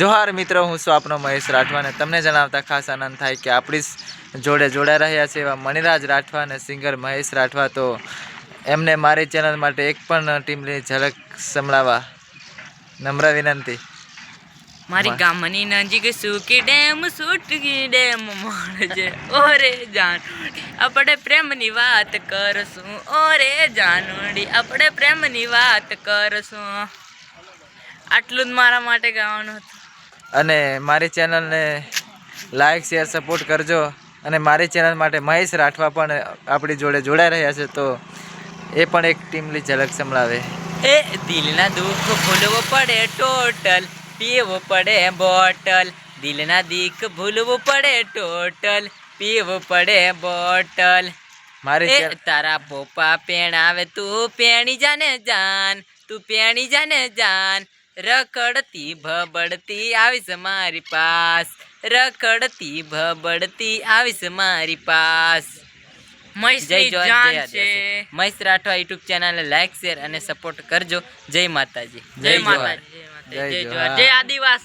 જોહાર મિત્રો હું છું આપનો મહેશ રાઠવા અને તમને જણાવતા ખાસ આનંદ થાય કે આપણી જોડે જોડાઈ રહ્યા છે એવા મણિરાજ રાઠવા અને સિંગર મહેશ રાઠવા. તો એમને મારી ચેનલ માટે એક પણ ટીમની ઝલક સંભળાવવા નમ્ર વિનંતી. મારી ગામની નજીક સુકી ડેમ સુટકી ડેમ મળજે ઓરે જાન આપણે પ્રેમની વાત કરશું. ઓરે જાનુડી આપણે પ્રેમની વાત કરશું. આટલું જ મારા માટે ગાવાનું હતું. અને મારી ચેનલને લાઇક શેર સપોર્ટ કરજો અને મારી ચેનલ માટે મહેશ રાઠવા પણ આપણી જોડે જોડાઈ રહ્યા છે તો એ પણ એક ટીમલી ઝલક સંભળાવે. એ દિલના દુઃખ ભૂલવું પડે ટોટલ પીવું પડે બોટલ. દિલના દીક ભૂલવું પડે ટોટલ પીવું પડે બોટલ. મારે તારા પોપા પેણાવે તું પેણી જાને જાન તું પેણી જાને જાન. રખડતી ભબડતી આવીશ મારી પાસ. રખડતી ભબડતી આવીશ મારી પાસ. જય જય આદિવાસી. મહેશ રાઠવા યુટ્યુબ ચેનલને લાઈક શેર અને સપોર્ટ કરજો. જય માતાજી. જય માતાજી. જય જય આદિવાસી.